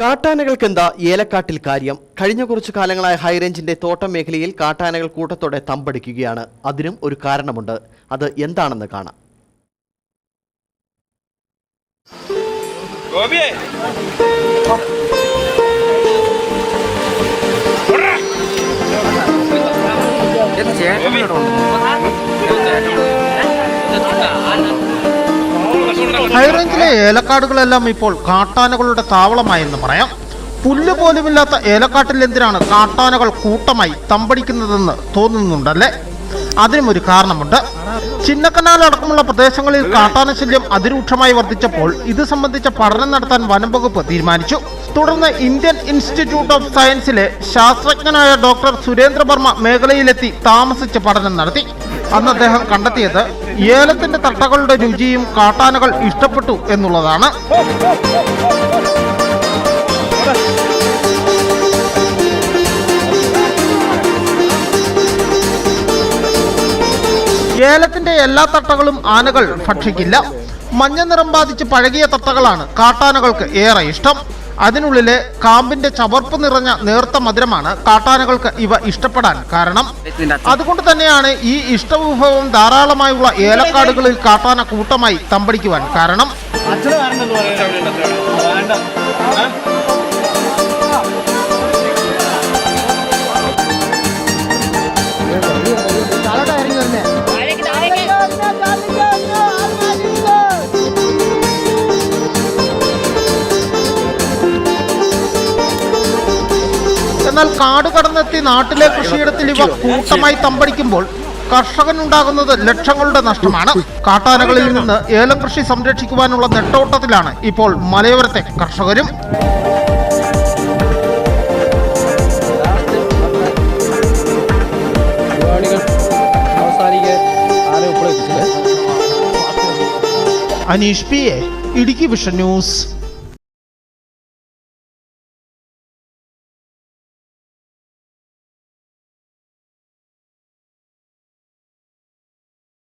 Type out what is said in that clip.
കാട്ടാനകൾക്കെന്താ ഏലക്കാട്ടിൽ കാര്യം? കഴിഞ്ഞ കുറച്ചു കാലങ്ങളായ ഹൈറേഞ്ചിന്റെ തോട്ടം മേഖലയിൽ കാട്ടാനകൾ കൂട്ടത്തോടെ തമ്പടിക്കുകയാണ്. അതിനും ഒരു കാരണമുണ്ട്. അത് എന്താണെന്ന് കാണാം. ഹൈറേഞ്ചിലെ ഏലക്കാടുകളെല്ലാം ഇപ്പോൾ കാട്ടാനകളുടെ താവളമായെന്ന് പറയാം. പുല്ല് പോലുമില്ലാത്ത ഏലക്കാട്ടിൽ എന്തിനാണ് കാട്ടാനകൾ കൂട്ടമായി തമ്പടിക്കുന്നതെന്ന് തോന്നുന്നുണ്ടല്ലേ? അതിനും ഒരു കാരണമുണ്ട്. ചിന്നക്കനാൽ അടക്കമുള്ള പ്രദേശങ്ങളിൽ കാട്ടാന ശല്യം അതിരൂക്ഷമായി വർദ്ധിച്ചപ്പോൾ ഇത് സംബന്ധിച്ച പഠനം നടത്താൻ വനം വകുപ്പ് തീരുമാനിച്ചു. തുടർന്ന് ഇന്ത്യൻ ഇൻസ്റ്റിറ്റ്യൂട്ട് ഓഫ് സയൻസിലെ ശാസ്ത്രജ്ഞനായ ഡോക്ടർ സുരേന്ദ്ര വർമ്മ മേഖലയിലെത്തി താമസിച്ച് പഠനം നടത്തി. അന്ന് അദ്ദേഹം കണ്ടെത്തിയത് ഏലത്തിന്റെ തട്ടകളുടെ രുചിയും കാട്ടാനകൾ ഇഷ്ടപ്പെട്ടു എന്നുള്ളതാണ്. ഏലത്തിന്റെ എല്ലാ തട്ടകളും ആനകൾ ഭക്ഷിക്കില്ല. മഞ്ഞ നിറം ബാധിച്ച് പഴകിയ തട്ടകളാണ് കാട്ടാനകൾക്ക് ഏറെ ഇഷ്ടം. അതിനുള്ളിലെ കാമ്പിന്റെ ചവർപ്പ് നിറഞ്ഞ നേർത്ത മധുരമാണ് കാട്ടാനകൾക്ക് ഇവ ഇഷ്ടപ്പെടാൻ കാരണം. അതുകൊണ്ട് തന്നെയാണ് ഈ ഇഷ്ടവിഭവം ധാരാളമായുള്ള ഏലക്കാടുകളിൽ കാട്ടാന കൂട്ടമായി തമ്പടിക്കുവാൻ കാരണം. എന്നാൽ കാട് കടന്നെത്തി നാട്ടിലെ കൃഷിയിടത്തിൽ ഇവ കൂട്ടമായി തമ്പടിക്കുമ്പോൾ കർഷകനുണ്ടാകുന്നത് ലക്ഷങ്ങളുടെ നഷ്ടമാണ്. കാട്ടാനകളിൽ നിന്ന് ഏലം കൃഷി സംരക്ഷിക്കുവാനുള്ള നെട്ടോട്ടത്തിലാണ് ഇപ്പോൾ മലയോരത്തെ കർഷകരും. Aneesh P A Idukki vision news.